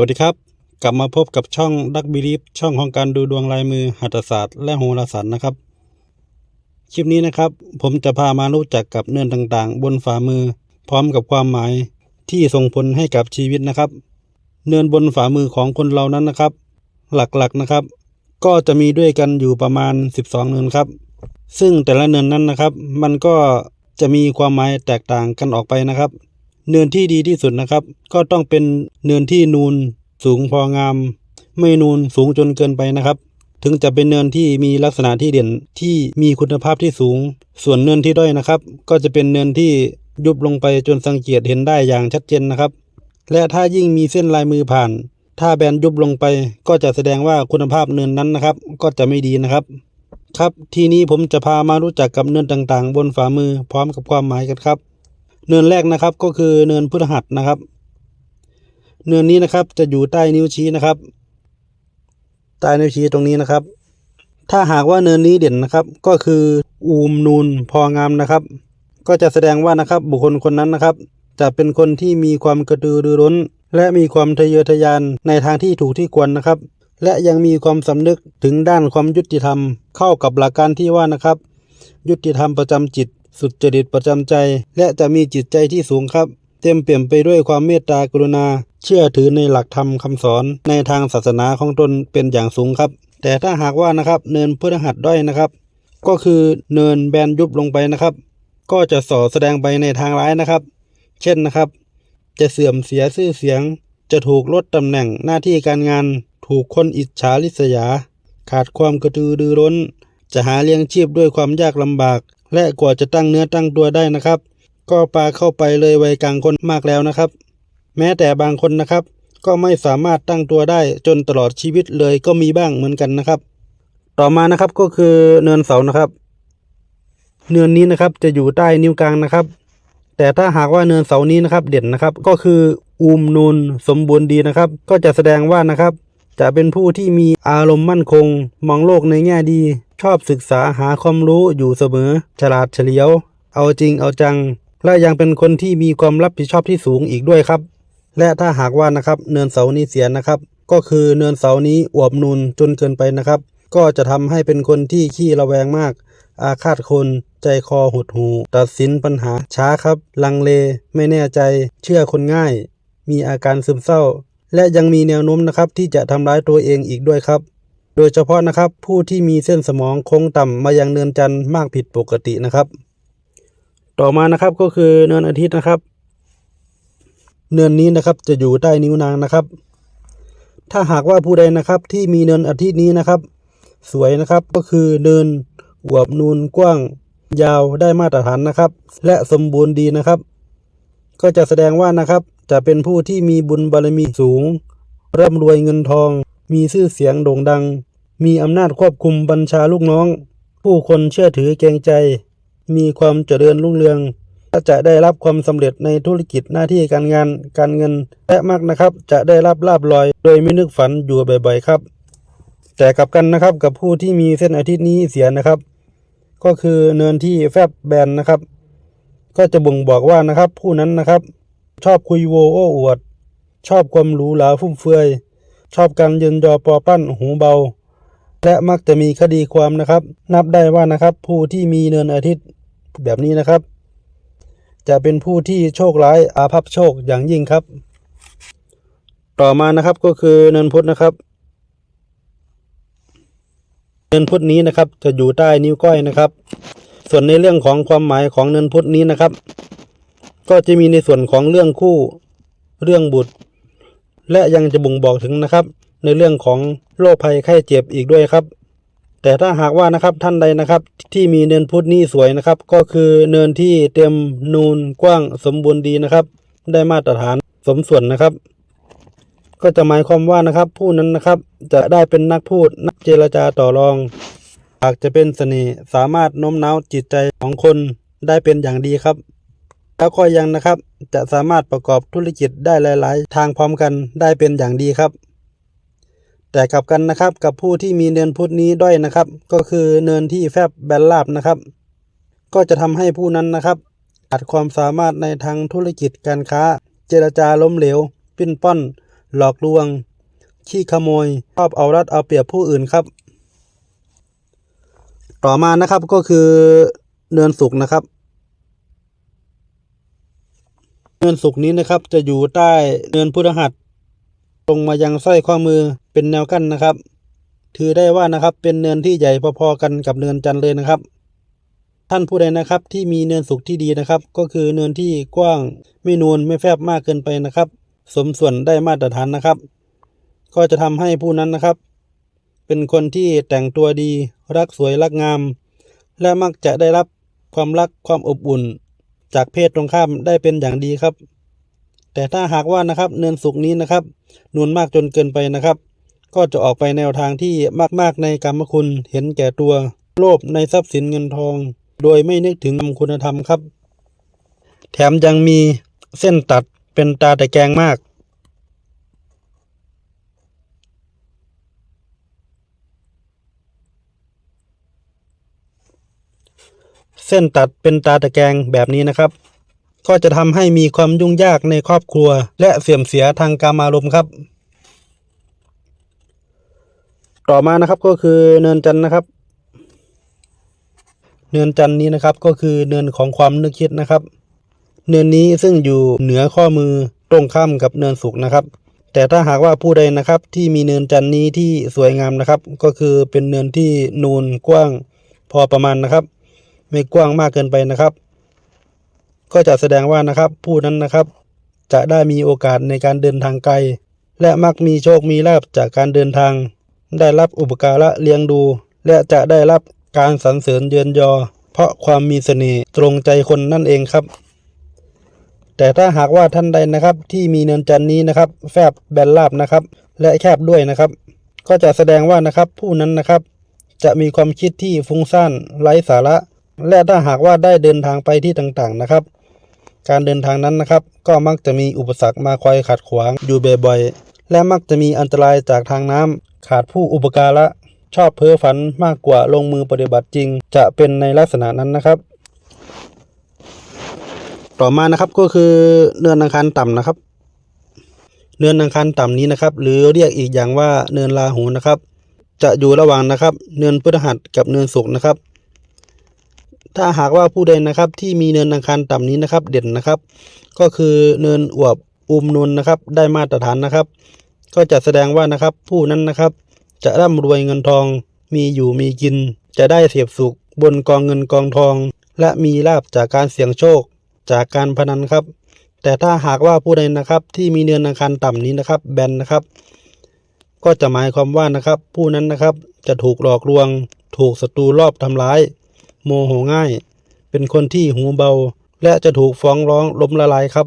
วัสดีครับ กลับมาพบกับช่องดักบิลีฟช่องของการดูดวงลายมือหัตถศาสตร์ และโหราศาสตร์นะครับ คลิปนี้นะครับ ผมจะพามารู้จักกับเนินต่างๆ บนฝ่ามือ พร้อมกับความหมายที่ส่งผลให้กับชีวิตนะครับ เนินบนฝ่ามือของคนเรานั้นนะครับ หลักๆนะครับ ก็จะมีด้วยกันอยู่ประมาณ 12 เนินครับ ซึ่งแต่ละเนินนั้นนะครับ มันก็จะมีความหมายแตกต่างกันออกไปนะครับ เนินที่ดีที่สุดนะครับ ก็ต้องเป็นเนินที่นูนสูงพองาม ไม่นูนสูงจนเกินไปนะครับ ถึงจะเป็นเนินที่มีลักษณะที่เด่นที่มีคุณภาพที่สูง ส่วนเนินที่ด้อยนะครับ ก็จะเป็นเนินที่ยุบลงไปจนสังเกตเห็นได้อย่างชัดเจนนะครับ และถ้ายิ่งมีเส้นลายมือผ่าน ถ้าแบนยุบลงไป ก็จะแสดงว่าคุณภาพเนินนั้นนะครับ ก็จะไม่ดีนะครับ ครับ ทีนี้ผมจะพามารู้จักกับเนินต่างๆ บนฝ่ามือพร้อมกับความหมายกันครับ เนินแรกนะครับก็คือเนินพฤหัสนะครับ เนินนี้นะครับจะอยู่ใต้นิ้วชี้นะครับ ใต้นิ้วชี้ตรงนี้นะครับ ถ้าหากว่าเนินนี้เด่นนะครับ ก็คืออูมนูนพองามนะครับ ก็จะแสดงว่านะครับบุคคลคนนั้นนะครับ จะเป็นคนที่มีความกระตือรือร้น และมีความทะเยอทะยานในทางที่ถูกที่ควรนะครับ และยังมีความสำนึกถึงด้านความยุติธรรมเข้ากับหลักการที่ว่านะครับ ยุติธรรมประจำจิต สุจริตประจำใจ และจะมีจิตใจที่สูงครับ เต็มเปี่ยมไปด้วยความเมตตากรุณา เชื่อถือในหลักธรรมคำสอนในทางศาสนาของตนเป็นอย่างสูงครับ แต่ถ้าหากว่านะครับเนินพฤหัสด้อยนะครับ ก็คือเนินแบนยุบลงไปนะครับ ก็จะส่อแสดงไปในทางร้ายนะครับ เช่นนะครับ จะเสื่อมเสียชื่อเสียง จะถูกลดตำแหน่งหน้าที่การงาน ถูกคนอิจฉาริษยา ขาดความกระตือรือร้นจะหาเลี้ยงชีพด้วยความยากลำบาก และกว่าจะตั้งเนื้อตั้งตัวได้นะครับ ก็ปลาเข้าไปเลยวัยกลางคนมากแล้วนะครับ แม้แต่บางคนนะครับ ก็ไม่สามารถตั้งตัวได้จนตลอดชีวิตเลยก็มีบ้างเหมือนกันนะครับ ต่อมานะครับก็คือเนินเสานะครับ เนินนี้นะครับจะอยู่ใต้นิ้วกลางนะครับ แต่ถ้าหากว่าเนินเสานี้นะครับ เด่นนะครับ ก็คืออูมนูนสมบูรณ์ดีนะครับ ก็จะแสดงว่านะครับ จะเป็นผู้ที่มีอารมณ์มั่นคง มองโลกในแง่ดี ชอบศึกษาหาความรู้อยู่เสมอ ฉลาดเฉลียว เอาจริงเอาจัง และยังเป็นคนที่มีความรับผิดชอบที่สูงอีกด้วยครับ และถ้าหากว่านะครับเนินเสานี้เสียนะครับ ก็คือเนินเสานี้อวบนูนจนเกินไปนะครับ ก็จะทำให้เป็นคนที่ขี้ระแวงมาก อาฆาตคนใจคอหดหู ตัดสินปัญหาช้าครับ ลังเล ไม่แน่ใจ เชื่อคนง่าย มีอาการซึมเศร้า และยังมีแนวโน้มนะครับที่จะทำร้ายตัวเองอีกด้วยครับ โดยเฉพาะนะครับผู้ที่มีเส้นสมองโค้งต่ำมายังเนินจันทร์มากผิดปกตินะครับ ต่อมานะครับก็คือเนินอาทิตย์นะครับ เนินนี้นะครับจะอยู่ใต้นิ้วนางนะครับ ถ้าหากว่าผู้ใดนะครับที่มีเนินอาทิตย์นี้นะครับ สวยนะครับก็คือเนินอวบนูนกว้างยาวได้มาตรฐานนะครับ และสมบูรณ์ดีนะครับ ก็จะแสดงว่านะครับจะเป็นผู้ที่มีบุญบารมีสูง ร่ำรวยเงินทอง มีชื่อเสียงโด่งดัง มีอำนาจควบคุมบัญชาลูกน้อง ผู้คนเชื่อถือเกรงใจ มีความเจริญรุ่งเรืองและจะได้รับความสำเร็จในธุรกิจหน้าที่การงานการเงิน และมากนะครับ จะได้รับลาบลอย โดยไม่นึกฝันอยู่บ่อยๆครับ แต่กลับกันนะครับกับผู้ที่มีเส้นอาทิตย์นี้เสียนะครับ ก็คือเนินที่แฟบแบนนะครับ ก็จะบ่งบอกว่านะครับ ผู้นั้นนะครับ ชอบคุยโวโอ้อวด ชอบความหรูหราฟุ่มเฟือย ชอบการยืนยอปอปั้นหูเบา และมักจะมีคดีความนะครับ นับได้ว่านะครับ ผู้ที่มีเนินอาทิตย์แบบนี้นะครับ จะเป็นผู้ที่โชคร้ายอาภัพโชคอย่างยิ่งครับ ต่อมานะครับก็คือเนินพุธนะครับ เนินพุธนี้นะครับ จะอยู่ใต้นิ้วก้อยนะครับ ส่วนในเรื่องของความหมายของเนินพุธนี้นะครับ ก็จะมีในส่วนของเรื่องคู่เรื่องบุตร และยังจะบ่งบอกถึงนะครับ ในเรื่องของโรคภัยไข้เจ็บอีกด้วยครับ แต่ถ้าหากว่านะครับท่านใดนะครับ ที่มีเนินพุธนี้สวยนะครับ ก็คือเนินที่เต็มนูนกว้างสมบูรณ์ดีนะครับ ได้มาตรฐานสมส่วนนะครับ ก็จะหมายความว่านะครับ ผู้นั้นนะครับจะได้เป็นนักพูดนักเจรจาต่อรองหากจะเป็นเสน่ห์สามารถโน้มน้าวจิตใจของคนได้เป็นอย่างดีครับ แล้วก็ยังนะครับจะสามารถประกอบธุรกิจได้หลาย ๆ ทางพร้อมกันได้เป็นอย่างดีครับ แต่กลับกันนะครับกับผู้ที่มีเนินพุธนี้ด้อยนะครับ ก็คือเนินที่แฟบแบนราบนะครับ ก็จะทำให้ผู้นั้นนะครับขาดความสามารถในทางธุรกิจการค้า เจรจาล้มเหลว ปิ้นป้อน หลอกลวง ขี้ขโมยชอบเอารัดเอาเปรียบผู้อื่นครับ ต่อมานะครับก็คือเนินสุกนะครับ เนินสุกนี้นะครับจะอยู่ใต้เนินพุทธหัสตรงมายังไส้ข้อมือ เป็นแนวกั้นนะครับ ถือได้ว่านะครับเป็นเนินที่ใหญ่พอๆกันกับเนินจันทร์เลยนะครับ ท่านผู้ใดนะครับที่มีเนินสุกที่ดีนะครับ ก็คือเนินที่กว้างไม่นูนไม่แฟบมากเกินไปนะครับ สมส่วนได้มาตรฐานนะครับ ก็จะทำให้ผู้นั้นนะครับ เป็นคนที่แต่งตัวดีรักสวยรักงาม และมักจะได้รับความรักความอบอุ่น จากเพศตรงข้ามได้เป็นอย่างดีครับแต่ถ้าหากว่านะครับเนินสุกนี้นะครับนูนมากจนเกินไปนะครับ ก็จะออกไปแนวทางที่มาก ๆ ในกรรมคุณเห็นแก่ตัว โลภในทรัพย์สินเงินทอง โดยไม่นึกถึงคุณธรรมครับ แถมยังมีเส้นตัดเป็นตาตะแกงมาก เส้นตัดเป็นตาตะแกงแบบนี้นะครับ ก็จะทำให้มีความยุ่งยากในครอบครัว และเสื่อมเสียทางกามารมณ์ครับ ต่อมานะครับก็คือเนินจันนะครับ เนินจันนี้นะครับก็คือเนินของความนึกคิดนะครับ เนินนี้ซึ่งอยู่เหนือข้อมือตรงข้ามกับเนินสุกนะครับ แต่ถ้าหากว่าผู้ใดนะครับที่มีเนินจันนี้ที่สวยงามนะครับ ก็คือเป็นเนินที่นูนกว้างพอประมาณนะครับ ไม่กว้างมากเกินไปนะครับ ก็จะแสดงว่านะครับ ผู้นั้นนะครับ จะได้มีโอกาสในการเดินทางไกล และมักมีโชคมีลาภจากการเดินทาง ได้รับอุปการะเลี้ยงดู และจะได้รับการสรรเสริญเยือนยอ เพราะความมีเสน่ห์ตรงใจคนนั่นเองครับ แต่ถ้าหากว่าท่านใดนะครับที่มีเนินจันนี้นะครับ แฟบแบนราบนะครับ และแคบด้วยนะครับ ก็จะแสดงว่านะครับผู้นั้นนะครับ จะมีความคิดที่ฟุ้งซ่านไร้สาระ และถ้าหากว่าได้เดินทางไปที่ต่างๆนะครับ การเดินทางนั้นนะครับ ก็มักจะมีอุปสรรคมาคอยขัดขวางอยู่บ่อยๆและมักจะมีอันตรายจากทางน้ำ ขาดผู้อุปการะชอบเพ้อฝันมากกว่าลงมือปฏิบัติจริง จะเป็นในลักษณะนั้นนะครับ ต่อมานะครับก็คือเนินอังคารต่ำนะครับ เนินอังคารต่ำนี้นะครับ หรือเรียกอีกอย่างว่าเนินลาหูนะครับ จะอยู่ระหว่างนะครับ เนินพฤหัสกับเนินศุกร์นะครับ ถ้าหากว่าผู้ใดนะครับ ที่มีเนินอังคารต่ำนี้นะครับ เด่นนะครับ ก็คือเนินอวบอุมนุนนะครับ ได้มาตรฐานนะครับ ก็จะแสดงว่านะครับ ผู้นั้นนะครับ จะร่ำรวยเงินทอง มีอยู่มีกิน จะได้เสียบสุขบนกองเงินกองทอง และมีลาบจากการเสี่ยงโชค จากการพนันครับ แต่ถ้าหากว่าผู้ใดนะครับ ที่มีเนินอังคารต่ำนี้นะครับ แบนนะครับ ก็จะหมายความว่านะครับ ผู้นั้นนะครับจะถูกหลอกลวง ถูกศัตรูรอบทำร้าย โมโหง่าย เป็นคนที่หูเบา และจะถูกฟ้องร้องล้มละลายครับ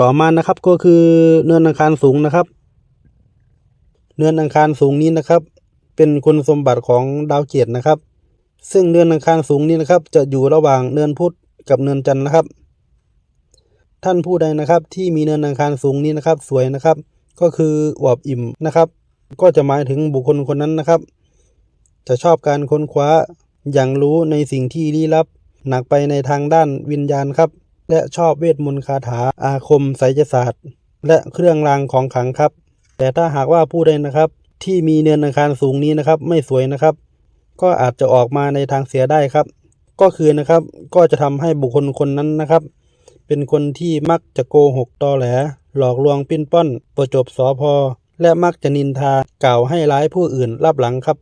ต่อมานะครับก็คือเนินอังคารสูงนะครับ เนินอังคารสูงนี้นะครับ เป็นคุณสมบัติของดาวเกียรตินะครับ ซึ่งเนินอังคารสูงนี้นะครับ จะอยู่ระหว่างเนินพุธกับเนินจันทร์นะครับ ท่านผู้ใดนะครับที่มีเนินอังคารสูงนี้นะครับ สวยนะครับ ก็คืออวบอิ่มนะครับ ก็จะหมายถึงบุคคลคนนั้นนะครับ จะชอบการค้นคว้าอย่างรู้ในสิ่งที่ลี้ลับ หนักไปในทางด้านวิญญาณครับ และชอบเวทมนต์คาถาอาคมไสยศาสตร์ และเครื่องรางของขลังครับ แต่ถ้าหากว่าผู้ใดนะครับ ที่มีเนินอังคารสูงนี้นะครับ ไม่สวยนะครับ ก็อาจจะออกมาในทางเสียได้ครับ ก็คือนะครับก็จะทำให้บุคคลคนนั้นนะครับ เป็นคนที่มักจะโกหกตอแหล หลอกลวงปิ้นป้อน ประจบสอพอและมักจะนินทากล่าวให้ร้ายผู้อื่นรับหลังครับ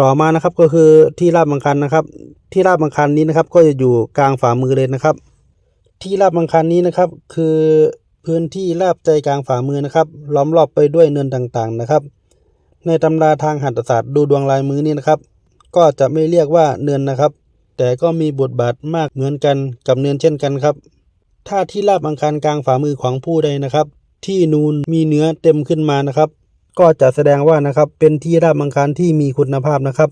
ต่อมานะครับก็คือที่ราบบังคันนะครับ ที่ราบบังคันนี้นะครับ ก็จะอยู่กลางฝ่ามือเลยนะครับ ที่ราบบังคันนี้นะครับ คือพื้นที่ราบใจกลางฝ่ามือนะครับ ล้อมรอบไปด้วยเนินต่างๆนะครับ ในตำราทางหัตถศาสตร์ดูดวงลายมือนี่นะครับ ก็จะไม่เรียกว่าเนินนะครับ แต่ก็มีบทบาทมากเหมือนกันกับเนินเช่นกันครับ ถ้าที่ราบอังคารกลางฝ่ามือของผู้ใดนะครับ ที่นูนมีเนื้อเต็มขึ้นมานะครับ ก็จะแสดงว่านะครับเป็นที่ราบอังคารที่มีคุณภาพนะครับ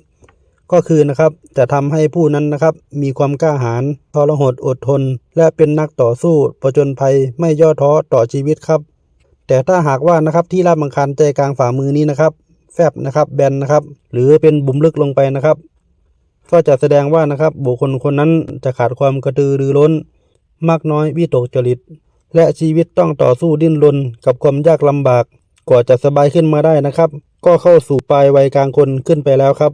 ก็คือนะครับจะทำให้ผู้นั้นนะครับมีความกล้าหาญทรหดอดทน และเป็นนักต่อสู้ประจนภัยไม่ย่อท้อต่อชีวิตครับ แต่ถ้าหากว่านะครับที่ราบอังคารใจกลางฝ่ามือนี้นะครับ แฟบนะครับแบนนะครับ หรือเป็นบุ๋มลึกลงไปนะครับ ก็จะแสดงว่านะครับบุคคลคนนั้นจะขาดความกระตือรือร้น มากน้อยวิตกจริตและชีวิตต้องต่อสู้ดิ้นรนกับความยากลำบาก กว่าจะสบายขึ้นมาได้นะครับ ก็เข้าสู่ปลายวัยกลางคนขึ้นไปแล้วครับ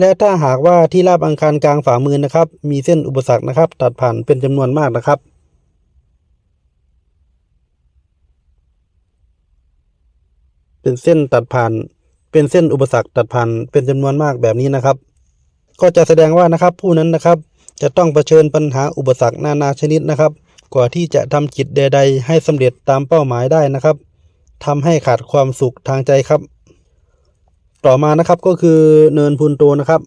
และถ้าหากว่าที่ราบอังคารกลางฝ่ามือนะครับ มีเส้นอุปสรรคนะครับ ตัดผ่านเป็นจำนวนมากนะครับเป็นเส้นตัดผ่าน เป็นเส้นอุปสรรคตัดผ่านเป็นจำนวนมากแบบนี้นะครับ ก็จะแสดงว่านะครับผู้นั้นนะครับ จะต้องเผชิญปัญหาอุปสรรคนานาชนิดนะครับ กว่าที่จะทำกิจใด ๆ ให้สำเร็จตามเป้าหมายได้นะครับ ทำให้ขาดความสุขทางใจครับ ต่อมานะครับก็คือเนินพูนโตนะครับ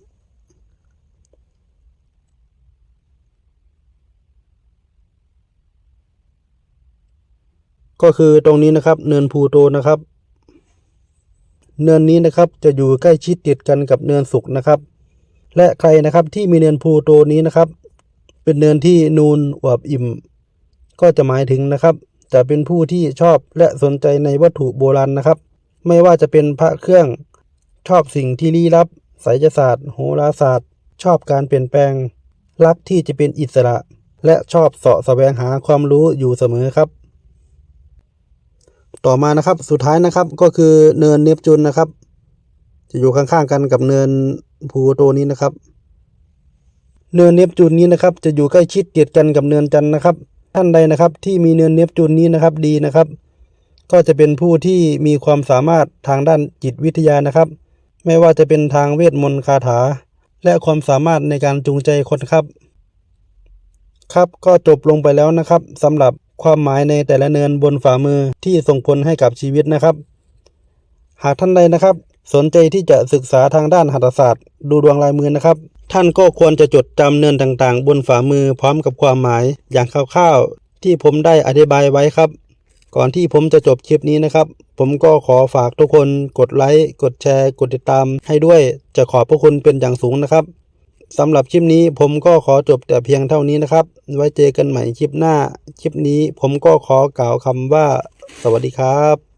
ก็คือตรงนี้นะครับเนินพูโตนะครับ เนินนี้นะครับจะอยู่ใกล้ชิดติดกันกับเนินสุกนะครับ และใครนะครับที่มีเนินพูโตนี้นะครับ เป็นเนินที่นูนอวบอิ่ม ก็จะหมายถึงนะครับ จะเป็นผู้ที่ชอบและสนใจในวัตถุโบราณนะครับ ไม่ว่าจะเป็นพระเครื่อง ชอบสิ่งที่ลี้ลับไสยศาสตร์ โหราศาสตร์ ชอบการเปลี่ยนแปลง รักที่จะเป็นอิสระ และชอบเสาะแสวงหาความรู้อยู่เสมอครับ ต่อมานะครับสุดท้ายนะครับก็คือเนินเนปจูนนะครับ จะอยู่ข้างๆกันกับเนินพลูโตนี้นะครับ เนินเนปจูนนี้นะครับ จะอยู่ใกล้ชิดติดกันกับเนินจันนะครับ ท่านใดนะครับ ที่มีเนินเนปจูนนี้นะครับดีนะครับ ก็จะเป็นผู้ที่มีความสามารถทางด้านจิตวิทยานะครับ ไม่ว่าจะเป็นทางเวทมนต์คาถา และความสามารถในการจูงใจคนครับ ครับก็จบลงไปแล้วนะครับสำหรับความหมายในแต่ละเนินบนฝ่ามือที่ส่งผลให้กับชีวิตนะครับ หากท่านใดนะครับ สนใจที่จะศึกษาทางด้านหัตถศาสตร์ ดูดวงลายมือนะครับ ท่านก็ควรจะจดจำเนินต่างๆ บนฝ่ามือพร้อมกับความหมายอย่างคร่าวๆ ที่ผมได้อธิบายไว้ครับ ก่อนที่ผมจะจบคลิปนี้นะครับ ผมก็ขอฝากทุกคนกดไลค์กดแชร์ กดติดตามให้ด้วยจะขอบพระคุณเป็นอย่างสูงนะครับสำหรับคลิปนี้ผมก็ขอจบแต่เพียงเท่านี้นะครับ ไว้เจอกันใหม่คลิปหน้า คลิปนี้ผมก็ขอกล่าวคำว่า สวัสดีครับ